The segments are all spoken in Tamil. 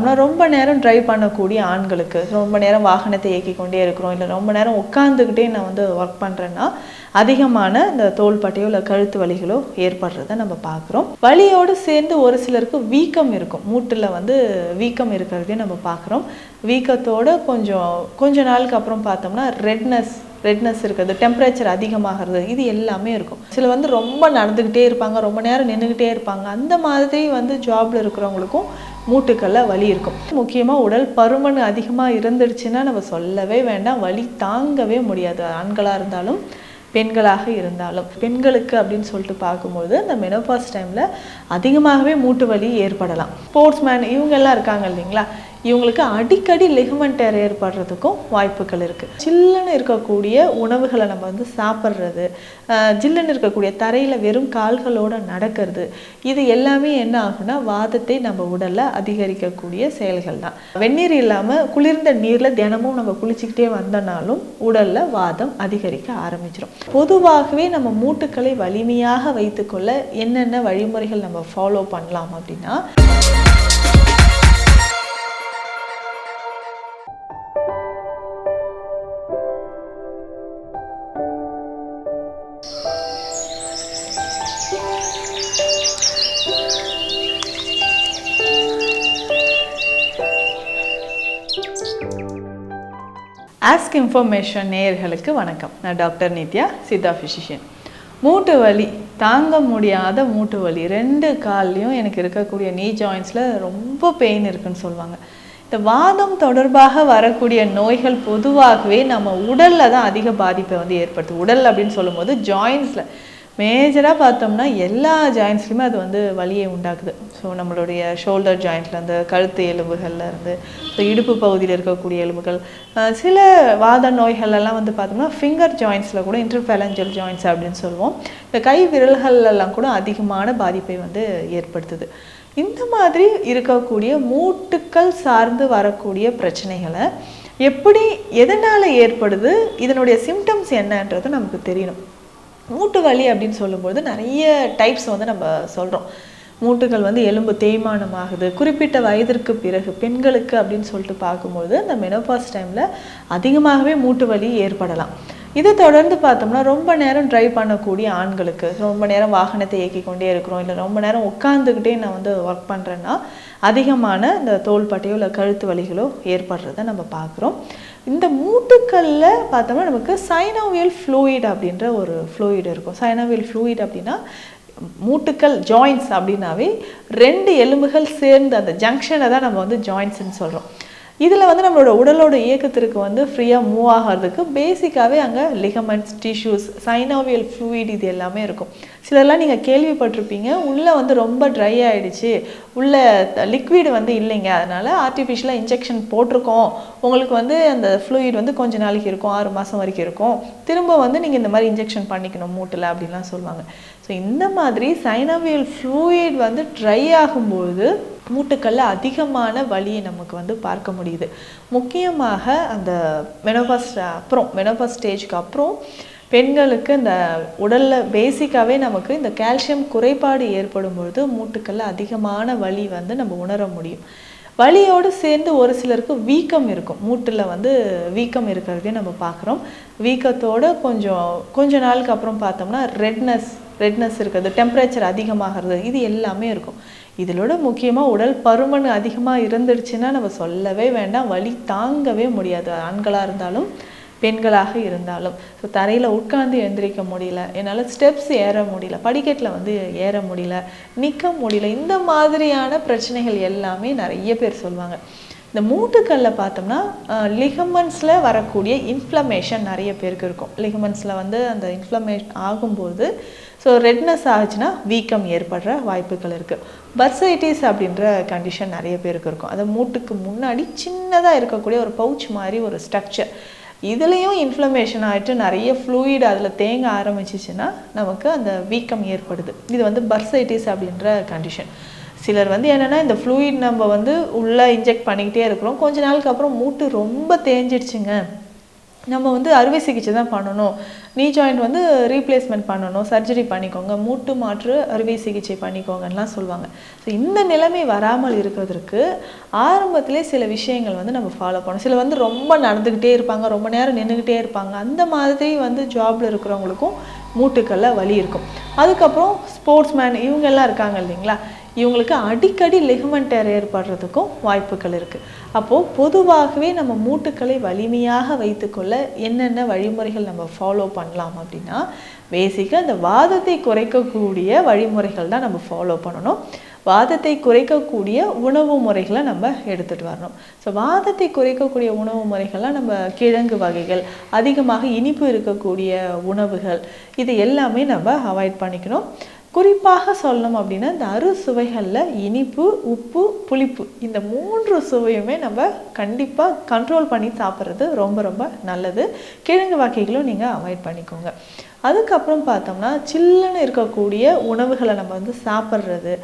ஆனால் ரொம்ப நேரம் டிரைவ் பண்ணக்கூடிய ஆண்களுக்கு ரொம்ப நேரம் வாகனத்தை இயக்கி கொண்டே இருக்கிறோம் இல்லை ரொம்ப நேரம் உட்காந்துக்கிட்டே நான் வந்து ஒர்க் பண்ணுறேன்னா அதிகமான இந்த தோள்பட்டையோ இல்லை கழுத்து வலிகளோ ஏற்படுறத நம்ம பார்க்குறோம். வலியோடு சேர்ந்து ஒரு சிலருக்கு வீக்கம் இருக்கும். மூட்டில் வந்து வீக்கம் இருக்கிறதையும் நம்ம பார்க்குறோம். வீக்கத்தோட கொஞ்சம் கொஞ்ச நாளுக்கு அப்புறம் பார்த்தோம்னா ரெட்னஸ் ரெட்னஸ் இருக்கிறது டெம்பரேச்சர் அதிகமாகிறது. இது எல்லாமே இருக்கும். சில வந்து ரொம்ப நடந்துக்கிட்டே இருப்பாங்க. ரொம்ப நேரம் நின்றுக்கிட்டே இருப்பாங்க. அந்த மாதிரி வந்து ஜாப்ல இருக்கிறவங்களுக்கும் மூட்டுக்கல்ல வலி இருக்கும். முக்கியமாக உடல் பருமன் அதிகமாக இருந்துடுச்சுன்னா நம்ம சொல்லவே வேண்டாம். வலி தாங்கவே முடியாது. ஆண்களாக இருந்தாலும் பெண்களாக இருந்தாலும். பெண்களுக்கு அப்படின்னு சொல்லிட்டு பார்க்கும்போது இந்த மெனோபாஸ் டைமில் அதிகமாகவே மூட்டு வலி ஏற்படலாம். ஸ்போர்ட்ஸ்மேன் மேன் இவங்கெல்லாம் இருக்காங்க இல்லைங்களா? இவங்களுக்கு அடிக்கடி லெகுமெண்ட் டேர் ஏற்படுறதுக்கும் வாய்ப்புகள் இருக்குது சில்லுன்னு இருக்கக்கூடிய உணவுகளை நம்ம வந்து சாப்பிட்றது ஆஹ் ஜில்லுன்னு இருக்கக்கூடிய தரையில் வெறும் கால்களோட நடக்கிறது இது எல்லாமே என்ன ஆகும்னா வாதத்தை நம்ம உடல்ல அதிகரிக்கக்கூடிய செயல்கள் தான். வெந்நீர் இல்லாமல் குளிர்ந்த நீரில் தினமும் நம்ம குளிச்சுக்கிட்டே வந்தனாலும் உடல்ல வாதம் அதிகரிக்க ஆரம்பிச்சிடும் பொதுவாகவே நம்ம மூட்டுக்களை வலிமையாக வைத்துக்கொள்ள என்னென்ன வழிமுறைகள் நம்ம ஃபாலோ பண்ணலாம் அப்படின்னா ஆஸ்க் இன்ஃபர்மேஷன் நேயர்களுக்கு வணக்கம். நான் டாக்டர் நித்யா சித்தா ஃபிசிஷியன் மூட்டு வலி தாங்க முடியாத மூட்டு வலி ரெண்டு கால்லையும் எனக்கு இருக்கக்கூடிய நீ ஜாயின்ஸில் ரொம்ப பெயின் இருக்குன்னு சொல்லுவாங்க. இந்த வாதம் தொடர்பாக வரக்கூடிய நோய்கள் பொதுவாகவே நம்ம உடலில் தான் அதிக பாதிப்பை வந்து ஏற்படுத்தும். உடல் அப்படின்னு சொல்லும்போது ஜாயின்ஸில் மேஜராக பார்த்தோம்னா எல்லா ஜாயின்ஸ்லையுமே அது வந்து வலியை உண்டாக்குது. ஸோ நம்மளுடைய ஷோல்டர் ஜாயிண்ட்லேருந்து கழுத்து எலும்புகள்ல இருந்து ஸோ இடுப்பு பகுதியில் இருக்கக்கூடிய எலும்புகள் சில வாத நோய்கள் எல்லாம் வந்து பார்த்தோம்னா ஃபிங்கர் ஜாயின்ஸில் கூட இன்டர்ஃபேலஞ்சல் ஜாயின்ஸ் அப்படின்னு சொல்லுவோம். இந்த கை விரல்கள்லாம் கூட அதிகமான பாதிப்பை வந்து ஏற்படுத்துது. இந்த மாதிரி இருக்கக்கூடிய மூட்டுக்கள் சார்ந்து வரக்கூடிய பிரச்சனைகளை எப்படி எதனால் ஏற்படுது இதனுடைய சிம்டம்ஸ் என்னன்றது நமக்கு தெரியணும். மூட்டு வலி அப்படின்னு சொல்லும்போது நிறைய டைப்ஸ் வந்து நம்ம சொல்கிறோம் மூட்டுகள் வந்து எலும்பு தேய்மானம் ஆகுது குறிப்பிட்ட வயதிற்கு பிறகு பெண்களுக்கு அப்படின்னு சொல்லிட்டு பார்க்கும்போது அந்த மெனோபாஸ் டைமில் அதிகமாகவே மூட்டு வலி ஏற்படலாம். இதை தொடர்ந்து பார்த்தோம்னா ரொம்ப நேரம் ட்ரைவ் பண்ணக்கூடிய ஆண்களுக்கு ரொம்ப நேரம் வாகனத்தை இயக்கி கொண்டே இருக்கிறோம் இல்லை ரொம்ப நேரம் உட்காந்துக்கிட்டே நான் வந்து ஒர்க் பண்ணுறேன்னா அதிகமான இந்த தோள்பட்டையோ இல்லை கழுத்து வலிகளோ ஏற்படுறத நம்ம பார்க்குறோம். இந்த மூட்டுக்கல்ல பார்த்தோம்னா நமக்கு சைனோவியல் ஃப்ளூயிட் அப்படின்ற ஒரு ஃப்ளூயிட் இருக்கும். சைனோவியல் ஃப்ளூயிட் அப்படின்னா மூட்டுக்கள் ஜாயின்ஸ் அப்படின்னாவே ரெண்டு எலும்புகள் சேர்ந்து அந்த ஜங்ஷனை தான் நம்ம வந்து ஜாயின்ஸ்னு சொல்கிறோம் இதில் வந்து நம்மளோட உடலோட இயக்கத்திற்கு வந்து ஃப்ரீயாக மூவ் ஆகிறதுக்கு பேசிக்காகவே அங்கே லிகமெண்ட்ஸ் டிஷ்யூஸ் சைனோவியல் ஃப்ளூயிட் இது எல்லாமே இருக்கும். சிலர்லாம் நீங்கள் கேள்விப்பட்டிருப்பீங்க உள்ளே வந்து ரொம்ப ட்ரை ஆகிடுச்சு உள்ள லிக்விட் வந்து இல்லைங்க. அதனால் ஆர்டிஃபிஷியலாக இன்ஜெக்ஷன் போட்டிருக்கோம். உங்களுக்கு வந்து அந்த ஃப்ளூயிட் வந்து கொஞ்ச நாளைக்கு இருக்கும் ஆறு மாதம் வரைக்கும் இருக்கும். திரும்ப வந்து நீங்கள் இந்த மாதிரி இன்ஜெக்ஷன் பண்ணிக்கணும் மூட்டில் அப்படின்லாம் சொல்லுவாங்க. ஸோ இந்த மாதிரி சைனோவியல் ஃப்ளூயிட் வந்து ட்ரை ஆகும்போது மூட்டுக்கல்ல அதிகமான வலியை நமக்கு வந்து பார்க்க முடியுது. முக்கியமாக அந்த மெனோபாஸ் அப்புறம் மெனோபாஸ் ஸ்டேஜ்க்கு அப்புறம் பெண்களுக்கு இந்த உடலில் பேசிக்காகவே நமக்கு இந்த கால்சியம் குறைபாடு ஏற்படும் பொழுது மூட்டுக்கல்ல அதிகமான வலி வந்து நம்ம உணர முடியும். வலியோடு சேர்ந்து ஒரு சிலருக்கு வீக்கம் இருக்கும். மூட்டில் வந்து வீக்கம் இருக்கிறதையும் நம்ம பார்க்குறோம். வீக்கத்தோட கொஞ்சம் கொஞ்ச நாளுக்கு அப்புறம் பார்த்தோம்னா ரெட்னஸ் ரெட்னஸ் இருக்கிறது டெம்பரேச்சர் அதிகமாகிறது இது எல்லாமே இருக்கும். இதிலோட முக்கியமாக உடல் பருமன் அதிகமாக இருந்துடுச்சுன்னா நம்ம சொல்லவே வேண்டாம். வலி தாங்கவே முடியாது. ஆண்களாக இருந்தாலும் பெண்களாக இருந்தாலும். ஸோ தரையில் உட்கார்ந்து எந்திரிக்க முடியல. என்னால் ஸ்டெப்ஸ் ஏற முடியல. படிக்கட்டில் வந்து ஏற முடியல. நிற்க முடியல. இந்த மாதிரியான பிரச்சனைகள் எல்லாமே நிறைய பேர் சொல்லுவாங்க இந்த மூட்டுக்கல்ல பார்த்தோம்னா லிகமெண்ட்ஸில் வரக்கூடிய இன்ஃப்ளமேஷன் நிறைய பேருக்கு இருக்கும். லிகமெண்ட்ஸில் வந்து அந்த இன்ஃப்ளமேஷன் ஆகும்போது ஸோ ரெட்னஸ் ஆச்சுன்னா வீக்கம் ஏற்படுற வாய்ப்புகள் இருக்குது பர்சைட்டிஸ் அப்படின்ற கண்டிஷன் நிறைய பேருக்கு இருக்கும். அது மூட்டுக்கு முன்னாடி சின்னதாக இருக்கக்கூடிய ஒரு பவுச் மாதிரி ஒரு ஸ்ட்ரக்சர் இதுலேயும் இன்ஃப்ளமேஷன் ஆகிட்டு நிறைய ஃப்ளூயிட் அதில் தேங்க ஆரம்பிச்சிச்சுன்னா நமக்கு அந்த வீக்கம் ஏற்படுது. இது வந்து பர்சைட்டிஸ் அப்படின்ற கண்டிஷன் சிலர் வந்து என்னென்னா இந்த ஃப்ளூயிட் நம்ம வந்து உள்ளே இன்ஜெக்ட் பண்ணிக்கிட்டே இருக்கிறோம். கொஞ்ச நாளுக்கு அப்புறம் மூட்டு ரொம்ப தேஞ்சிடுச்சுங்க. நம்ம வந்து அறுவை சிகிச்சை தான் பண்ணணும். நீ ஜாயிண்ட் வந்து ரீப்ளேஸ்மெண்ட் பண்ணணும். சர்ஜரி பண்ணிக்கோங்க. மூட்டு மாற்று அறுவை சிகிச்சை பண்ணிக்கோங்கலாம் சொல்லுவாங்க. ஸோ இந்த நிலைமை வராமல் இருக்கிறதுக்கு ஆரம்பத்திலே சில விஷயங்கள் வந்து நம்ம ஃபாலோ பண்ணணும். சில வந்து ரொம்ப நடந்துக்கிட்டே இருப்பாங்க. ரொம்ப நேரம் நின்றுக்கிட்டே இருப்பாங்க. அந்த மாதிரி வந்து ஜாபில் இருக்கிறவங்களுக்கும் மூட்டுக்கல்ல வலி இருக்கும். அதுக்கப்புறம் ஸ்போர்ட்ஸ் மேன் இவங்கெல்லாம் இருக்காங்க இல்லைங்களா? இவங்களுக்கு அடிக்கடி லெகுமெண்ட் டேர் ஏற்படுறதுக்கும் வாய்ப்புகள் இருக்குது அப்போது பொதுவாகவே நம்ம மூட்டுக்களை வலிமையாக வைத்துக்கொள்ள என்னென்ன வழிமுறைகள் நம்ம ஃபாலோ பண்ணலாம் அப்படின்னா பேசிக்காக அந்த வாதத்தை குறைக்கக்கூடிய வழிமுறைகள் தான் நம்ம ஃபாலோ பண்ணணும். வாதத்தை குறைக்கக்கூடிய உணவு முறைகளை நம்ம எடுத்துகிட்டு வரணும். ஸோ வாதத்தை குறைக்கக்கூடிய உணவு முறைகள்லாம் நம்ம கிழங்கு வகைகள் அதிகமாக இனிப்பு இருக்கக்கூடிய உணவுகள் இது எல்லாமே நம்ம அவாய்ட் பண்ணிக்கணும். குறிப்பாக சொல்லணும் அப்படின்னா இந்த அறுசுவைகளில் இனிப்பு உப்பு புளிப்பு இந்த மூன்று சுவையுமே நம்ம கண்டிப்பாக கண்ட்ரோல் பண்ணி சாப்பிட்றது ரொம்ப ரொம்ப நல்லது. கிழங்கு வகைகளும் நீங்கள் அவாய்ட் பண்ணிக்கோங்க. அதுக்கப்புறம் பார்த்தோம்னா சில்லுன்னு இருக்கக்கூடிய உணவுகளை நம்ம வந்து சாப்பிட்றது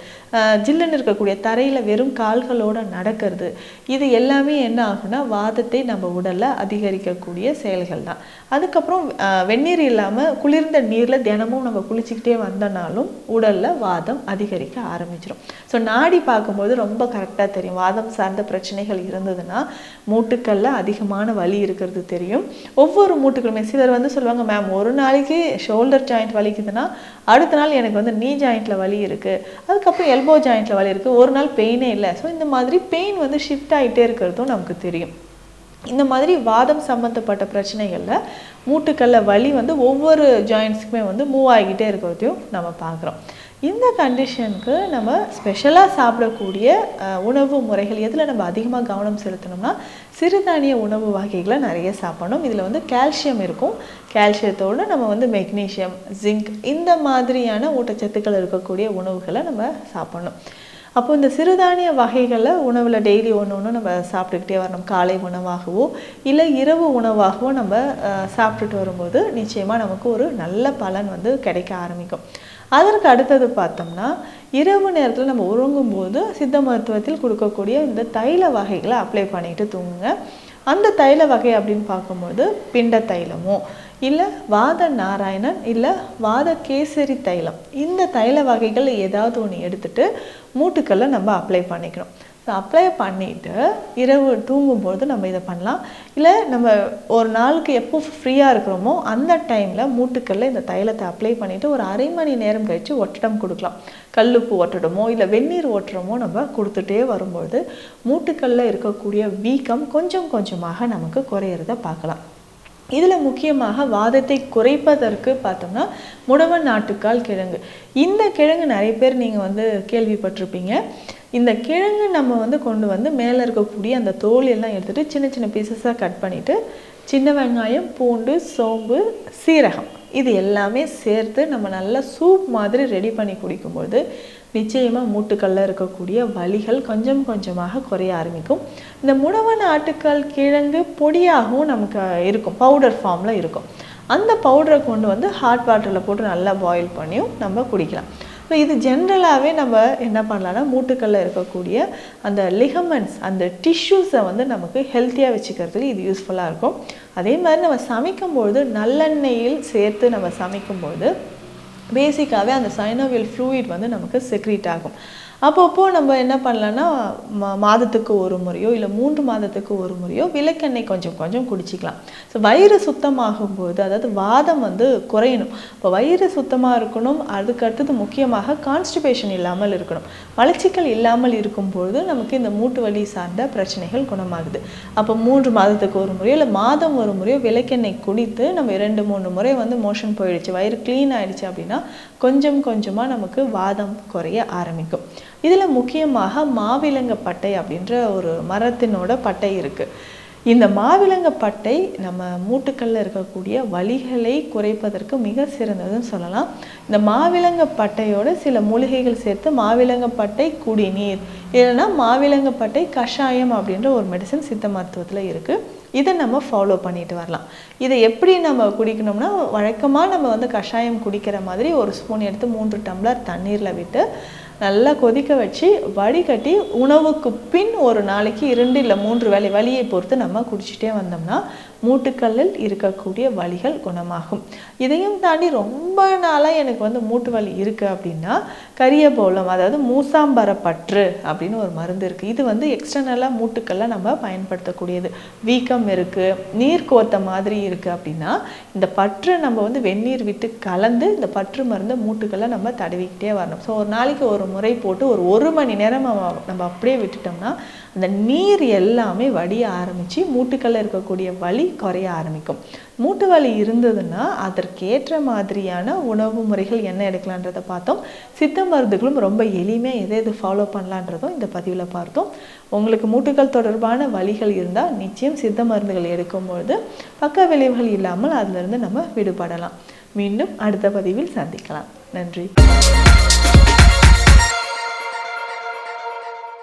ஜில்லுன்னு இருக்கக்கூடிய தரையில் வெறும் கால்களோடு நடக்கிறது இது எல்லாமே என்ன ஆகும்னா வாதத்தை நம்ம உடலில் அதிகரிக்கக்கூடிய செயல்கள் தான். அதுக்கப்புறம் வெந்நீர் இல்லாமல் குளிர்ந்த நீரில் தினமும் நம்ம குளிச்சுக்கிட்டே வந்தனாலும் உடலில் வாதம் அதிகரிக்க ஆரம்பிச்சிடும் ஸோ நாடி பார்க்கும்போது ரொம்ப கரெக்டாக தெரியும். வாதம் சார்ந்த பிரச்சனைகள் இருந்ததுன்னா மூட்டுக்களில் அதிகமான வலி இருக்கிறது தெரியும். ஒவ்வொரு மூட்டுக்களுமே சிலர் வந்து சொல்லுவாங்க மேம் ஒரு நாளைக்கு ஷோல்டர் ஜாயிண்ட் வலிக்குதுன்னா அடுத்த நாள் எனக்கு வந்து நீ ஜாயிண்ட்டில் வலி இருக்குது அதுக்கப்புறம் எல்போ ஜாயிண்ட்டில் வலி இருக்குது ஒரு நாள் பெயினே இல்லை. ஸோ இந்த மாதிரி பெயின் வந்து ஷிஃப்ட் ஆகிட்டே இருக்கிறதும் நமக்கு தெரியும். இந்த மாதிரி வாதம் சம்மந்தப்பட்ட பிரச்சனைகளில் மூட்டுக்கல்ல வலி வந்து ஒவ்வொரு ஜாயிண்ட்ஸுக்குமே வந்து மூவ் ஆகிக்கிட்டே இருக்கிறதையும் நம்ம பார்க்குறோம். இந்த கண்டிஷனுக்கு நம்ம ஸ்பெஷலாக சாப்பிடக்கூடிய உணவு முறைகள் எதில் நம்ம அதிகமாக கவனம் செலுத்தணும்னா சிறுதானிய உணவு வகைகளை நிறைய சாப்பிடணும். இதில் வந்து கால்சியம் இருக்கும். கால்சியத்தோடு நம்ம வந்து மெக்னீஷியம் ஜிங்க் இந்த மாதிரியான ஊட்டச்சத்துக்கள் இருக்கக்கூடிய உணவுகளை நம்ம சாப்பிடணும். அப்போ இந்த சிறுதானிய வகைகளை உணவில் டெய்லி ஒன்று ஒன்று நம்ம சாப்பிட்டுக்கிட்டே வரணும். காலை உணவாகவோ இல்லை இரவு உணவாகவோ நம்ம அஹ், சாப்பிட்டுட்டு வரும்போது நிச்சயமாக நமக்கு ஒரு நல்ல பலன் வந்து கிடைக்க ஆரம்பிக்கும். அதற்கு அடுத்தது பார்த்தோம்னா இரவு நேரத்தில் நம்ம உறங்கும்போது சித்த மருத்துவத்தில் கொடுக்கக்கூடிய இந்த தைல வகைகளை அப்ளை பண்ணிட்டு தூங்குங்க. அந்த தைல வகை அப்படின்னு பார்க்கும்போது பிண்ட தைலமோ இல்லை வாத நாராயணன் இல்லை வாத கேசரி தைலம். இந்த தைல வகைகள் ஏதாவது ஒன்று எடுத்துட்டு மூட்டுக்களில் நம்ம அப்ளை பண்ணிக்கணும். ஸோ அப்ளை பண்ணிவிட்டு இரவு தூங்கும்போது நம்ம இதை பண்ணலாம். இல்லை நம்ம ஒரு நாளுக்கு எப்போ ஃப்ரீயாக இருக்கிறோமோ அந்த டைமில் மூட்டுக்கல்ல இந்த தைலத்தை அப்ளை பண்ணிவிட்டு ஒரு அரை மணி நேரம் கழித்து ஒட்டடம் கொடுக்கலாம். கல்லுப்பு ஒட்டடமோ இல்லை வெந்நீர் ஒட்டுறமோ நம்ம கொடுத்துட்டே வரும்பொழுது மூட்டுக்கல்ல இருக்கக்கூடிய வீக்கம் கொஞ்சம் கொஞ்சமாக நமக்கு குறையிறத பார்க்கலாம். இதில் முக்கியமாக வாதத்தை குறைப்பதற்கு பார்த்தோம்னா முடவன் நாட்டுக்கால் கிழங்கு. இந்த கிழங்கு நிறைய பேர் நீங்கள் வந்து கேள்விப்பட்டிருப்பீங்க. இந்த கிழங்கு நம்ம வந்து கொண்டு வந்து மேலே இருக்கக்கூடிய அந்த தோல் எல்லாம் எடுத்துகிட்டு சின்ன சின்ன பீசஸாக கட் பண்ணிவிட்டு சின்ன வெங்காயம் பூண்டு சோம்பு சீரகம். இது எல்லாமே சேர்த்து நம்ம நல்லா சூப் மாதிரி ரெடி பண்ணி குடிக்கும்போது நிச்சயமாக மூட்டுக்கல்ல இருக்கக்கூடிய வலிகள் கொஞ்சம் கொஞ்சமாக குறைய ஆரம்பிக்கும். இந்த முடவன் ஆட்டுக்கால் கிழங்கு பொடியாகவும் நமக்கு இருக்கும் பவுடர் ஃபார்மில் இருக்கும். அந்த பவுடரை கொண்டு வந்து ஹாட் வாட்டரில் போட்டு நல்லா பாயில் பண்ணியும் நம்ம குடிக்கலாம். ஸோ இது ஜென்ரலாகவே நம்ம என்ன பண்ணலாம்னா மூட்டுக்களில் இருக்கக்கூடிய அந்த லிகமெண்ட்ஸ் அந்த டிஷ்யூஸை வந்து நமக்கு ஹெல்த்தியாக வச்சுக்கிறதுக்கு இது யூஸ்ஃபுல்லாக இருக்கும். அதே மாதிரி நம்ம சமைக்கும்பொழுது நல்லெண்ணெயில் சேர்த்து நம்ம சமைக்கும்பொழுது பேசிக்காகவே அந்த சைனோவியல் ஃப்ளூயிட் வந்து நமக்கு செக்ரீட் ஆகும். அப்பப்போ நம்ம என்ன பண்ணலான்னா மா மாதத்துக்கு ஒரு முறையோ இல்லை மூன்று மாதத்துக்கு ஒரு முறையோ விளக்கெண்ணெய் கொஞ்சம் கொஞ்சம் குடிச்சிக்கலாம். ஸோ வயிறு சுத்தமாகும்போது அதாவது வாதம் வந்து குறையணும். இப்போ வயிறு சுத்தமாக இருக்கணும் அதுக்கு அடுத்தது முக்கியமாக கான்ஸ்டிபேஷன் இல்லாமல் இருக்கணும். மலச்சிக்கல் இல்லாமல் இருக்கும்பொழுது நமக்கு இந்த மூட்டு வலி சார்ந்த பிரச்சனைகள் குணமாகுது. அப்போ மூன்று மாதத்துக்கு ஒரு முறையோ இல்லை மாதம் ஒரு முறையோ விளக்கெண்ணெய் குடித்து நம்ம இரண்டு மூணு முறை வந்து மோஷன் போயிடுச்சு வயிறு க்ளீன் ஆயிடுச்சு அப்படின்னா கொஞ்சம் கொஞ்சமாக நமக்கு வாதம் குறைய ஆரம்பிக்கும். இதில் முக்கியமாக மாவிலங்க பட்டை அப்படின்ற ஒரு மரத்தினோட பட்டை இருக்குது இந்த மாவிலங்க பட்டை நம்ம மூட்டுக்கல்ல இருக்கக்கூடிய வலிகளை குறைப்பதற்கு மிக சிறந்ததுன்னு சொல்லலாம். இந்த மாவிலங்க பட்டையோட சில மூலிகைகள் சேர்த்து மாவிலங்க பட்டை குடிநீர். இல்லைன்னா மாவிலங்க பட்டை கஷாயம் அப்படின்ற ஒரு மெடிசன் சித்த மருத்துவத்தில் இருக்குது இதை நம்ம ஃபாலோ பண்ணிட்டு வரலாம். இதை எப்படி நம்ம குடிக்கணும்னா வழக்கமாக நம்ம வந்து கஷாயம் குடிக்கிற மாதிரி ஒரு ஸ்பூன் எடுத்து மூன்று டம்ளர் தண்ணீரில் விட்டு நல்லா கொதிக்க வச்சு வடிகட்டி உணவுக்கு பின் ஒரு நாளைக்கு இரண்டு இல்லை மூன்று வேளை வலியை பொறுத்து நம்ம குடிச்சிட்டே வந்தோம்னா மூட்டுக்கல்லில் இருக்கக்கூடிய வலிகள் குணமாகும். இதையும் தாண்டி ரொம்ப நாளாக எனக்கு வந்து மூட்டு வலி இருக்குது அப்படின்னா கரியபோலம் அதாவது மூசாம்பர பற்று அப்படின்னு ஒரு மருந்து இருக்குது இது வந்து எக்ஸ்டர்னலாக மூட்டுக்கல்ல நம்ம பயன்படுத்தக்கூடியது. வீக்கம் இருக்குது நீர் கோத்த மாதிரி இருக்குது அப்படின்னா இந்த பற்று நம்ம வந்து வெந்நீர் விட்டு கலந்து இந்த பற்று மருந்து மூட்டுக்கல்ல நம்ம தடவிக்கிட்டே வரணும். ஸோ ஒரு நாளைக்கு ஒரு முறை போட்டு ஒரு ஒரு மணி நேரம் நம்ம அப்படியே விட்டுட்டோம்னா அந்த நீர் எல்லாமே வடிய ஆரம்பித்து மூட்டுக்களில் இருக்கக்கூடிய வலி குறைய ஆரம்பிக்கும். மூட்டு வலி இருந்ததுன்னா அதற்கேற்ற மாதிரியான உணவு முறைகள் என்ன எடுக்கலான்றதை பார்த்தோம். சித்த மருந்துகளும் ரொம்ப எளிமையாக எதை எது ஃபாலோ பண்ணலான்றதும் இந்த பதிவில் பார்த்தோம். உங்களுக்கு மூட்டுகள் தொடர்பான வழிகள் இருந்தால் நிச்சயம் சித்த மருந்துகள் எடுக்கும்பொழுது பக்க விளைவுகள் இல்லாமல் அதிலிருந்து நம்ம விடுபடலாம். மீண்டும் அடுத்த பதிவில் சந்திக்கலாம். நன்றி.